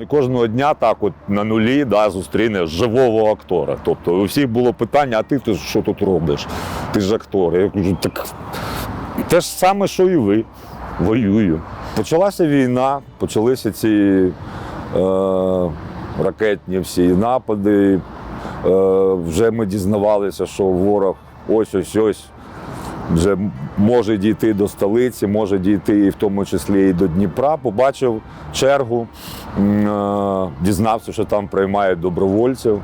І кожного дня так от на нулі да, зустрінеш живого актора. Тобто у всіх було питання, а ти, ти що тут робиш? Ти ж актор. Я кажу, так те ж саме, що і ви. Воюю. Почалася війна, почалися ці е, ракетні всі напади. Е, вже ми дізнавалися, що ворог ось ось ось вже може дійти до столиці, може дійти і в тому числі і до Дніпра. Побачив чергу, е, дізнався, що там приймають добровольців,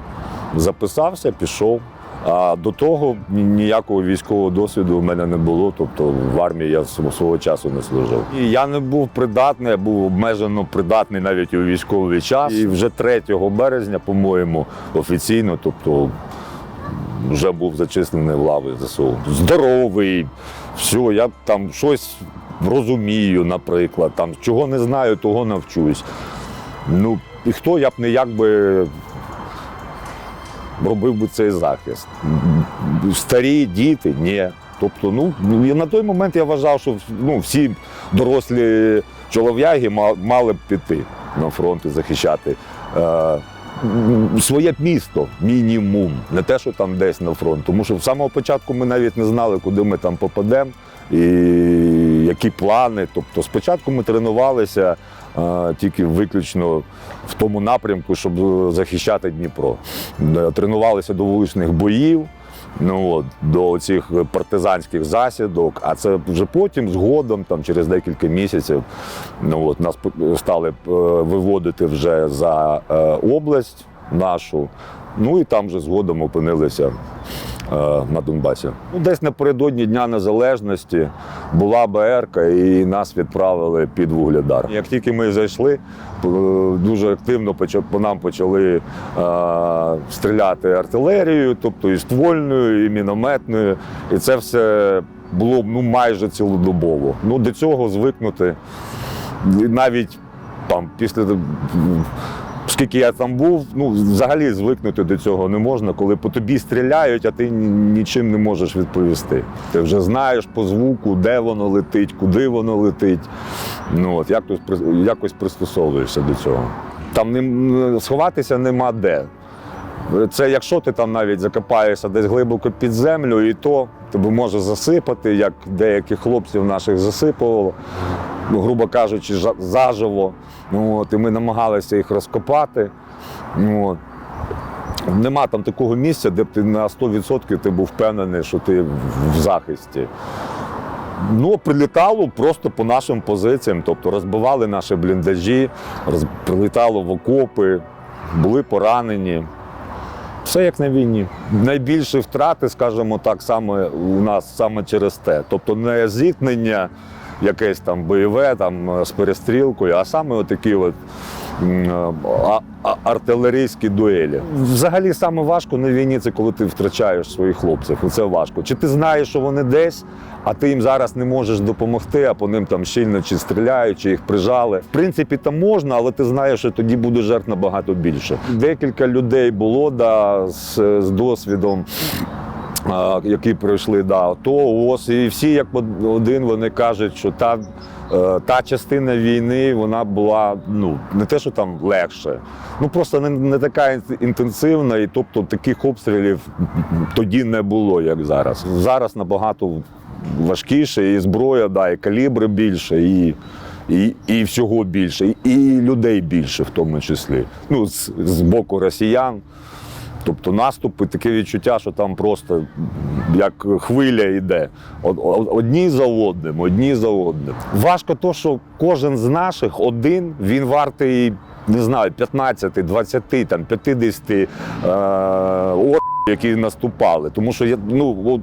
записався, пішов. А до того ніякого військового досвіду в мене не було, тобто в армії я свого часу не служив. І я не був придатний, я був обмежено придатний навіть у військовий час. І вже 3 березня, по-моєму, офіційно, тобто вже був зачислений в лави ЗСУ. Здоровий, все, я там щось розумію, наприклад, там, чого не знаю, того навчусь. Ну, і хто я б не як би робив би цей захист. Старі діти, ні. Тобто, ну, на той момент я вважав, що ну, всі дорослі чолов'яги мали б піти на фронт і захищати. Своє місто, мінімум, не те, що там десь на фронт. Тому що з самого початку ми навіть не знали, куди ми там попадемо і які плани. Тобто, спочатку ми тренувалися е, тільки виключно в тому напрямку, щоб захищати Дніпро. Е, Тренувалися до вуличних боїв. Ну от до цих партизанських засідок, а це вже потім, згодом, там через декілька місяців, ну от нас стали е, виводити вже за е, область нашу. Ну і там вже згодом опинилися на Донбасі. Ну, десь напередодні Дня Незалежності була БРК і нас відправили під Вугледар. Як тільки ми зайшли, е, дуже активно по нам почали е, стріляти артилерією, тобто і ствольною, і мінометною. І це все було ну, майже цілодобово. Ну, до цього звикнути навіть там після. Скільки я там був, ну взагалі звикнути до цього не можна, коли по тобі стріляють, а ти нічим не можеш відповісти. Ти вже знаєш по звуку, де воно летить, куди воно летить. Ну от якось якось пристосовуєшся до цього. Там не сховатися нема де. Це якщо ти там навіть закопаєшся десь глибоко під землю, і то тебе може засипати, як деяких хлопців наших засипувало, грубо кажучи, заживо. Ну, от, і ми намагалися їх розкопати. Ну, от. Нема там такого місця, де б ти на 100% ти був впевнений, що ти в захисті. Ну, прилітало просто по нашим позиціям, тобто розбивали наші бліндажі, роз... прилітало в окопи, були поранені. Все як на війні. Найбільші втрати, скажімо так, саме у нас саме через те. Тобто не зіткнення якесь там бойове там, е, з перестрілкою, а саме отакі от а- артилерійські дуелі. Взагалі саме важко на війні це коли ти втрачаєш своїх хлопців. Це важко. Чи ти знаєш, що вони десь, а ти їм зараз не можеш допомогти, а по ним там щільно чи стріляють, чи їх прижали. В принципі, там можна, але ти знаєш, що тоді буде жертв набагато більше. Декілька людей було да, з, з досвідом. Які пройшли да, то ОС, і всі як один вони кажуть, що та, е, та частина війни вона була ну не те, що там легше, ну просто не, не така інтенсивна, і тобто таких обстрілів тоді не було, як зараз. Зараз набагато важкіше, і зброя, да, і калібри більше, і, і, і всього більше, і людей більше в тому числі. Ну, з, з боку росіян. Тобто наступи, таке відчуття, що там просто як хвиля йде. Од- од- Одні за одним, одні за одним. Важко то, що кожен з наших один, він вартий, не знаю, 15, 20, там, 50 е, які наступали. Тому що я, ну,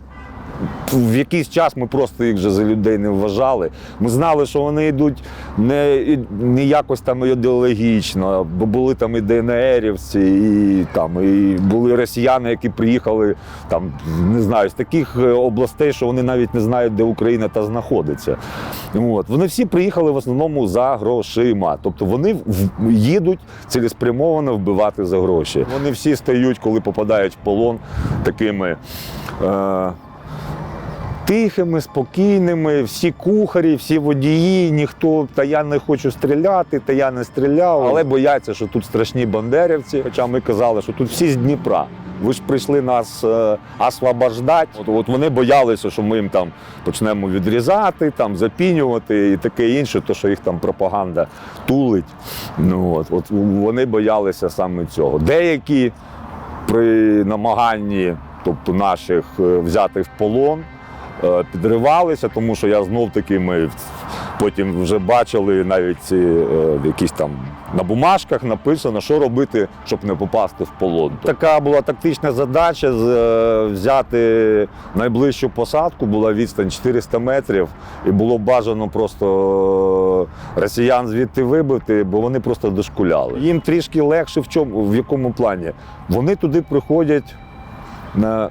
в якийсь час ми просто їх вже за людей не вважали. Ми знали, що вони йдуть не, не якось там ідеологічно, бо були там і ДНРівці, і там і були росіяни, які приїхали там, не знаю, з таких е, областей, що вони навіть не знають, де Україна та знаходиться. От. Вони всі приїхали в основному за грошима. Тобто вони їдуть цілеспрямовано вбивати за гроші. Вони всі стають, коли попадають в полон такими. Е- тихими, спокійними, всі кухарі, всі водії, ніхто, та я не хочу стріляти, та я не стріляв. Але бояться, що тут страшні бандерівці. Хоча ми казали, що тут всі з Дніпра. Ви ж прийшли нас е, освобождати. От, от вони боялися, що ми їм там почнемо відрізати, там запінювати і таке інше, то що їх там пропаганда тулить. Ну от, от вони боялися саме цього. Деякі при намаганні, тобто наших е, взяти в полон, підривалися, тому що я знов таки ми потім вже бачили навіть ці, е, якісь там на бумажках написано, що робити, щоб не попасти в полон. Така була тактична задача е, взяти найближчу посадку, була відстань 400 метрів, і було бажано просто е, росіян звідти вибити, бо вони просто дошкуляли. Їм трішки легше в чому, в якому плані? Вони туди приходять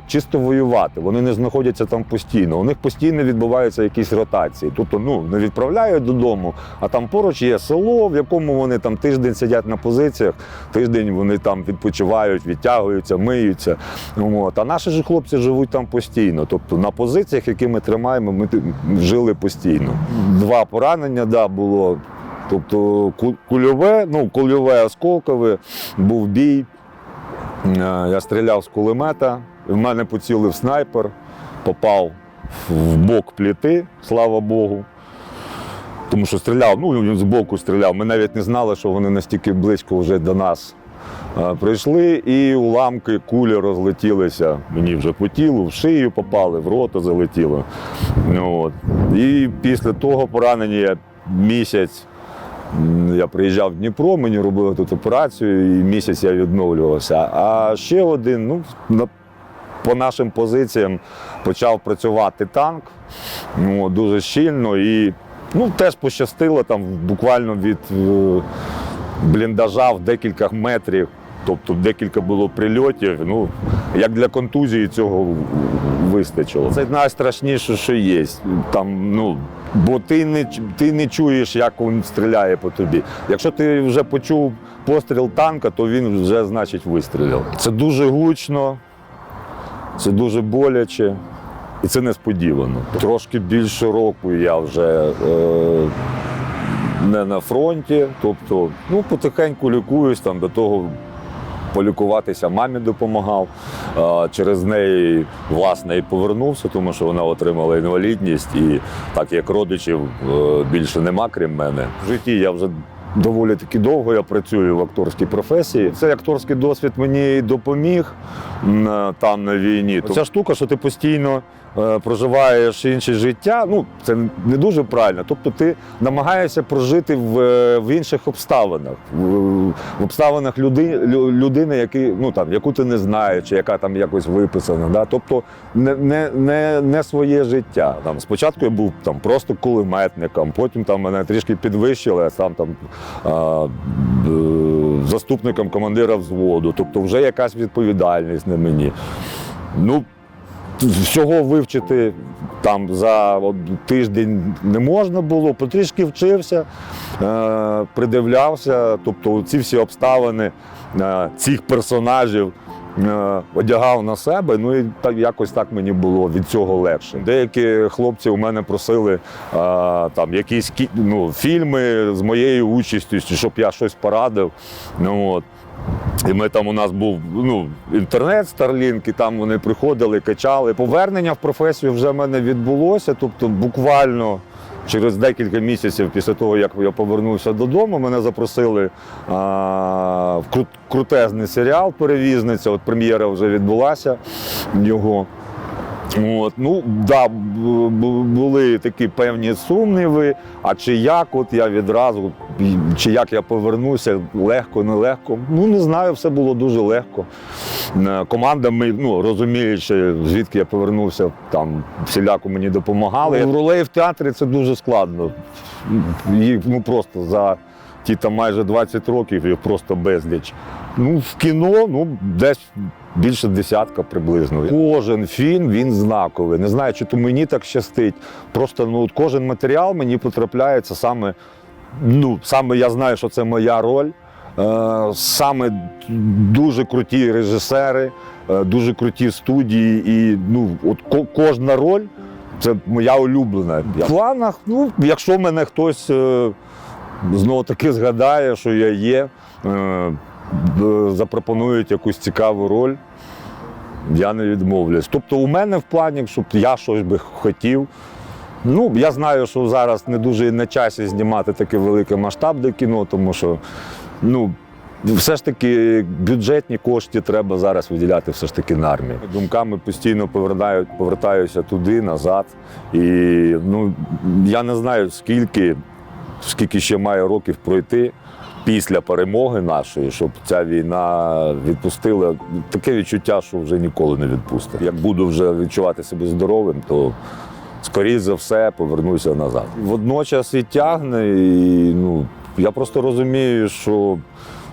чисто воювати. Вони не знаходяться там постійно. У них постійно відбуваються якісь ротації. Тобто, ну не відправляють додому, а там поруч є село, в якому вони там тиждень сидять на позиціях, тиждень вони там відпочивають, відтягуються, миються. От. А наші ж хлопці живуть там постійно. Тобто на позиціях, які ми тримаємо, ми жили постійно. Два поранення да, було. Тобто кульове, ну кульове осколкове, був бій. Е, Я стріляв з кулемета, в мене поцілив снайпер, попав в бок пліти, слава Богу. Тому що стріляв, ну він з боку стріляв. Ми навіть не знали, що вони настільки близько вже до нас е, прийшли, і уламки кулі розлетілися мені вже по тілу, в шию попали, в рота залетіло. От. І після того поранення я місяць Я приїжджав в Дніпро, мені робили тут операцію, і місяць я відновлювався. А ще один, ну, на, по нашим позиціям почав працювати танк ну, дуже щільно і ну, теж пощастило там буквально від е, бліндажа в декілька метрів. Тобто декілька було прильотів. Ну, як для контузії цього вистачило. Це найстрашніше, що є. Там, ну, бо ти не, ти не чуєш, як він стріляє по тобі. Якщо ти вже почув постріл танка, то він вже, значить, вистрілив. Це дуже гучно, це дуже боляче. І це несподівано. Трошки більше року я вже е, не на фронті. Тобто, ну, потихеньку лікуюсь там до того. Полікуватися мамі допомагав. Через неї, власне, і повернувся, тому що вона отримала інвалідність, і так як родичів е, більше нема, крім мене. В житті я вже доволі таки довго я працюю в акторській професії. Цей акторський досвід мені допоміг е, там на війні. Ця штука, що ти постійно проживаєш інше життя, ну це не дуже правильно. Тобто ти намагаєшся прожити в, е, в інших обставинах, в, обставинах люди, людини, які, ну, там, яку ти не знаєш, чи яка там якось виписана. Да? Тобто не, не, не, не своє життя. Там, спочатку я був там, просто кулеметником, потім там, мене трішки підвищили, я сам там а, б- заступником командира взводу. Тобто вже якась відповідальність на мені. Ну, всього вивчити там за тиждень не можна було, потрішки вчився, е, придивлявся, тобто ці всі обставини е, цих персонажів. е, Одягав на себе, ну і так якось так мені було від цього легше. Деякі хлопці у мене просили е, там якісь ну, фільми з моєю участю, щоб я щось порадив. Ну, от. І ми там у нас був ну, інтернет, Starlink, і там вони приходили, качали. Повернення в професію вже в мене відбулося. Тобто, буквально через декілька місяців після того, як я повернувся додому, мене запросили а, в кру- крутезний серіал Перевізниця. От прем'єра вже відбулася його. От, ну, да, були такі певні сумніви. А чи як от я відразу, чи як я повернуся, легко, нелегко. Ну не знаю, все було дуже легко. Е, Команда, ми, ну, розуміючи, звідки я повернувся, там всіляко мені допомагали. Ну, Ролей в театрі це дуже складно. Їх ну, просто за ті там майже 20 років їх просто безліч. Ну, в кіно, ну, десь більше десятка приблизно. Кожен фільм він знаковий. Не знаю, чи то мені так щастить. Просто ну, кожен матеріал мені потрапляється саме, ну, саме я знаю, що це моя роль. Е, Саме дуже круті режисери, е, дуже круті студії. І ну, от ко- кожна роль Це моя улюблена. В планах, ну, якщо мене хтось е, знову таки згадає, що я є, е, запропонують якусь цікаву роль, я не відмовлюсь. Тобто, у мене в плані, щоб я щось би хотів. Ну, я знаю, що зараз не дуже на часі знімати таке велике масштабне кіно, тому що ну, все ж таки бюджетні кошти треба зараз виділяти все ж таки на армію. Думками постійно повертаю, повертаюся туди, назад. І ну, я не знаю, скільки, скільки ще має років пройти після перемоги нашої, щоб ця війна відпустила. Таке відчуття, що вже ніколи не відпустить. Як буду вже відчувати себе здоровим, то скоріше за все повернуся назад. Водночас і тягне, і ну, я просто розумію, що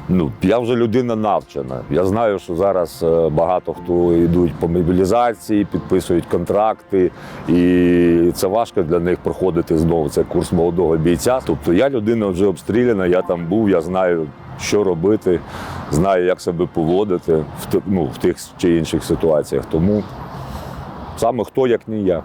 ну, я вже людина навчена. Я знаю, що зараз е, багато хто йдуть по мобілізації, підписують контракти, і це важко для них проходити знову цей курс молодого бійця. Тобто я людина вже обстріляна, я там був, я знаю, що робити, знаю, як себе поводити в, ну, в тих чи інших ситуаціях. Тому саме хто як не я.